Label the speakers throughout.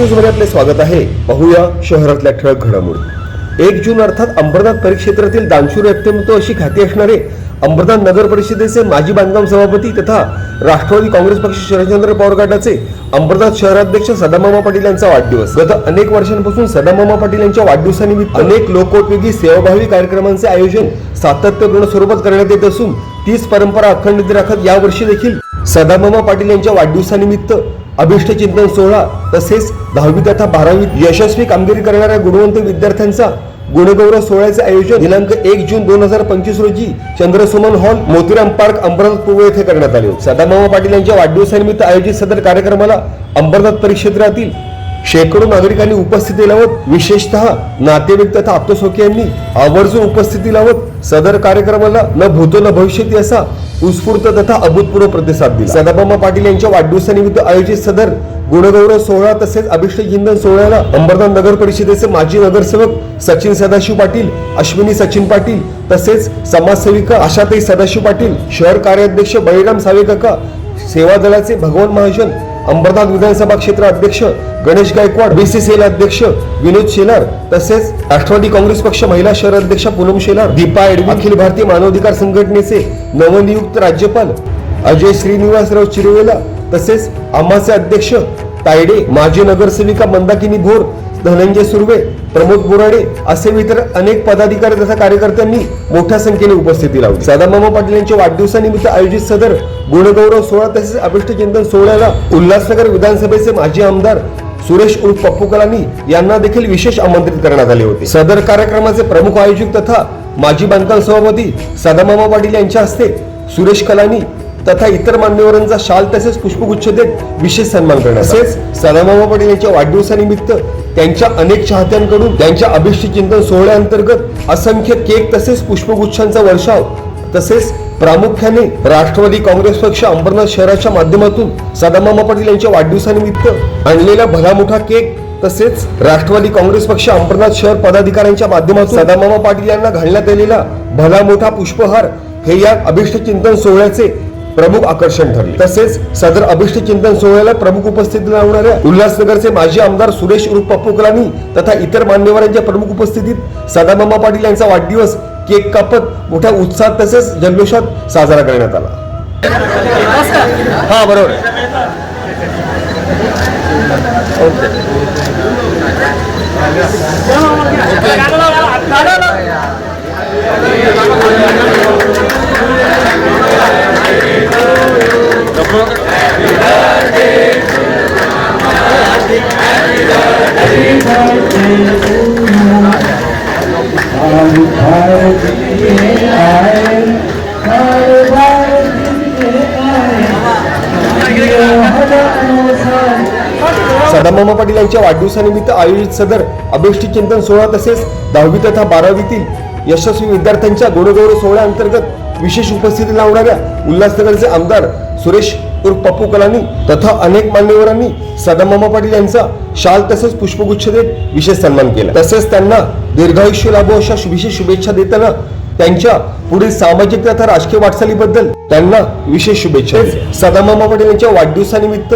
Speaker 1: न्यूजमध्ये आपले स्वागत आहे. पाहूया शहरातल्या ठळक घडामोडी. एक जून अर्थात अंबरनाथ परिक्षेत्रातील दानशूर व्यक्तिमत्व अशी ख्याती असणारे अंबरनाथ नगर परिषदेचे माजी बांधकाम सभापती तथा राष्ट्रवादी काँग्रेस पक्ष शरदचंद्र पवार गटाचे अंबरनाथ शहराध्यक्ष सदामामा पाटील यांचा वाढदिवस. गत अनेक वर्षांपासून सदामामा पाटील यांच्या वाढदिवसानिमित्त अनेक लोकोपयोगी सेवाभावी कार्यक्रमांचे आयोजन सातत्यपूर्ण स्वरूपात करण्यात येत असून तीच परंपरा अखंडित राखत यावर्षी देखील सदामामा पाटील यांच्या वाढदिवसानिमित्त अभिष्टचिंतन सोहळा तसेच दहावी तथा बारावीत यशस्वी कामगिरी करणाऱ्या गुणवंत विद्यार्थ्यांचा गुणगौरव सोहळ्याचे आयोजन दिनांक एक जून दोन हजार पंचवीस रोजी चंद्रसुमन हॉल मोतीराम पार्क अंबरनाथ पूर्व येथे करण्यात आले. होते सदामामा पाटील यांच्या वाढदिवसानिमित्त आयोजित सदर कार्यक्रमाला अंबरनाथ परिक्षेत्रातील शेकडो नागरिकांनी उपस्थिती लावत विशेषतः नातेवाईक तथा आप्तसोखी आवर्जून उपस्थिती लावत सदर कार्यक्रमाला न भूतो न भविष्यती असा उत्स्फूर्त तथा अभूतपूर्व प्रतिसाद दिला. सदाबामा पाटील यांच्या वाढदिवसानिमित्त आयोजित सदर गुणगौरव सोहळा तसेच अभिषेक हिंदन सोहळ्याला अंबरनाथ नगर परिषदेचे माजी नगरसेवक सचिन सदाशिव पाटील अश्विनी सचिन पाटील तसेच समाजसेविका आशाताई सदाशिव पाटील शहर कार्याध्यक्ष बळीराम सावेकाका सेवा दलाचे भगवान महाजन अंबरनाथ विधानसभा क्षेत्र अध्यक्ष गणेश गायकवाड बीसीसीएल अध्यक्ष विनोद शेलार तसेच राष्ट्रवादी काँग्रेस पक्ष महिला शहर अध्यक्ष पूनम शेलार दीपा एडवी अखिल भारतीय मानवाधिकार संघटनेचे नवनियुक्त राज्यपाल अजय श्रीनिवासराव चिरवेला तसेच आमाचे अध्यक्ष तायडे माजी नगरसेविका मंदाकिनी भोर धनंजय सुर्वे प्रमोद बोराडे असे इतर अनेक पदाधिकारी तथा कार्यकर्त्यांनी मोठ्या संख्येने उपस्थिती लावली. सदामामा पाटील यांच्या वाढदिवसानिमित्त आयोजित सदर गुणगौरव सोहळा तसेच अभिष्ट चिंतन सोहळ्याला उल्हासनगर विधानसभेचे माजी आमदार सुरेश उर्फ पप्पू कलानी यांना देखील विशेष आमंत्रित करण्यात आले होते. सदर कार्यक्रमाचे प्रमुख आयोजक तथा माजी बांधकाम सभापती सदामामा पाटील यांच्या हस्ते सुरेश कलानी तथा इतर मान्यवरांचा शाल तसेच पुष्पगुच्छ देत विशेष सन्मान करण्यात तसेच सदामामा पाटील यांच्या वाढदिवसानिमित्त त्यांच्या अनेक चाहत्यांकडून त्यांच्या अभिष्ट चिंतन सोहळ्याअंतर्गत असंख्य केक तसेच पुष्पगुच्छांचा वर्षाव तसेच प्रामुख्याने राष्ट्रवादी काँग्रेस पक्ष अंबरनाथ शहराच्या माध्यमातून सदामामा पाटील यांच्या वाढदिवसानिमित्त आणलेला भला मोठा केक तसेच राष्ट्रवादी काँग्रेस पक्ष अंबरनाथ शहर पदाधिकाऱ्यांच्या माध्यमातून सदामामा पाटील यांना घालण्यात आलेला भला मोठा पुष्पहार हे या अभिष्ट चिंतन सोहळ्याचे प्रमुख आकर्षण ठरले. तसेच सदर अभिष्ट चिंतन सोहळ्याला प्रमुख उपस्थिती लावणाऱ्या उल्हासनगरचे माजी आमदार सुरेश उर्फ पप्पू कलानी तथा इतर मान्यवरांच्या प्रमुख उपस्थितीत सदामामा पाटील यांचा वाढदिवस केक कापत मोठ्या उत्साहात तसेच जल्लोषात साजरा करण्यात आला. हा बरोबर सदामामा पाटील यांच्या वाढदिवसानिमित्त आयोजित सदर अभिष्टी चिंतन सोहळा तसेच दहावी तथा बारावीतील यशस्वी विद्यार्थ्यांच्या गौरगौरव सोहळ्या अंतर्गत विशेष उपस्थिती लावणाऱ्या उल्हासनगरचे आमदार सुरेश उर्फ पप्पू कलानी तथा अनेक मान्यवरांनी सदामामा पाटील यांचा शाल तसेच पुष्पगुच्छ देत विशेष सन्मान केला तसेच त्यांना दीर्घायुष्य लाभो अशा विशेष शुभेच्छा देताना त्यांच्या पुढील सामाजिक तथा राजकीय वाटचालीबद्दल त्यांना विशेष शुभेच्छा. सदामामा पाटील यांच्या वाढदिवसानिमित्त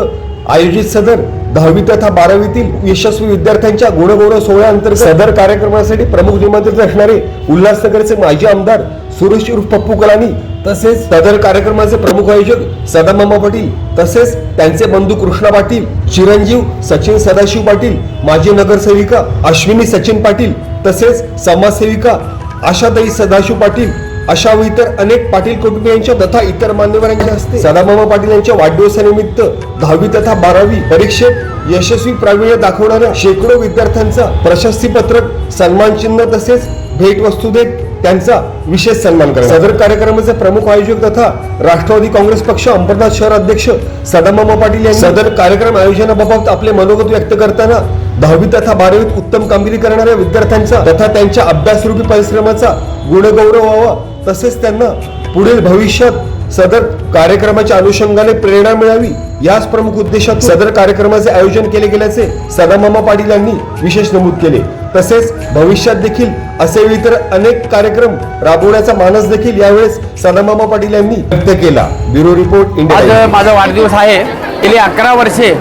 Speaker 1: आयोजित सदर दहावी तथा बारावीतील यशस्वी विद्यार्थ्यांच्या गुणगौरव सोहळ्याअंतर्गत सदर कार्यक्रमासाठी प्रमुख निमंत्रित असणारे उल्हासनगरचे माजी आमदार सुरेश उर्फ पप्पू कलानी तसेच सदर कार्यक्रमाचे प्रमुख आयोजक सदामामा पाटील तसेच त्यांचे बंधू कृष्णा पाटील चिरंजीव सचिन सदाशिव पाटील माजी नगरसेविका अश्विनी सचिन पाटील तसेच समाजसेविका आशाताई सदाशिव पाटील अशा व इतर अनेक पाटील कुटुंबियांच्या तथा इतर मान्यवरांच्या हस्ते सदामामा पाटील यांच्या वाढदिवसानिमित्त दहावी तथा बारावी परीक्षेत यशस्वी प्रावीण्य दाखवणाऱ्या शेकडो विद्यार्थ्यांचा प्रशस्तीपत्रक सन्मानचिन्ह चिन्ह तसेच भेटवस्तू देत त्यांचा विशेष सन्मान करा सदर कार्यक्रमाचे प्रमुख आयोजक तथा राष्ट्रवादी काँग्रेस पक्ष अंबरनाथ शहर अध्यक्ष सदामामा पाटील यांनी सदर कार्यक्रम आयोजनाबाबत आपले मनोगत व्यक्त करताना दहावी तथा बारावीत उत्तम कामगिरी करणाऱ्या विद्यार्थ्यांचा तथा त्यांच्या अभ्यासरूपी परिश्रमाचा गुणगौरव व्हावा तसेच त्यांना पुढील भविष्यात सदर कार्यक्रमाच्या अनुषंगाने प्रेरणा मिळावी याच प्रमुख उद्देशात सदर कार्यक्रमाचे आयोजन केले गेल्याचे सदामामा पाटील यांनी विशेष नमूद केले. तसेच भविष्यात देखील असे इतर अनेक कार्यक्रम राबवण्याचा मानस देखील यावेळेस सदामामा पाटील यांनी व्यक्त केला. ब्युरो रिपोर्ट इंडिया
Speaker 2: आज माझा वाढदिवस आहे. गेली अकरा वर्षे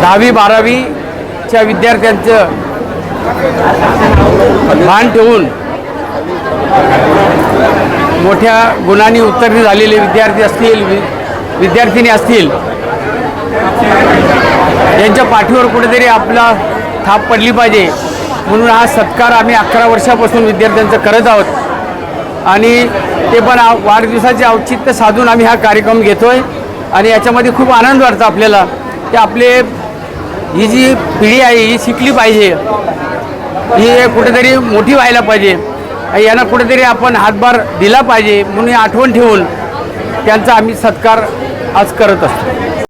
Speaker 2: दहावी बारावीच्या विद्यार्थ्यांचं भान ठेवून मोठ्या गुणांनी उत्तीर्ण झालेले विद्यार्थी असतील वि विद्यार्थिनी असतील यांच्या पाठीवर कुठेतरी आपला थाप पडली पाहिजे. म्हणून हा सत्कार आम्ही अकरा वर्षापासून विद्यार्थ्यांचा करत आहोत. आणि ते पण वाढदिवसाचे औचित्य साधून आम्ही हा कार्यक्रम घेतो आहे आणि याच्यामध्ये खूप आनंद वाटतो आपल्याला. की आपले ही जी पिढी आहे ही शिकली पाहिजे. ही कुठेतरी मोठी व्हायला पाहिजे. यांना कुठेतरी आपण हातभार दिला पाहिजे म्हणून आठवण ठेवून त्यांचा आम्ही सत्कार आज करत असतो.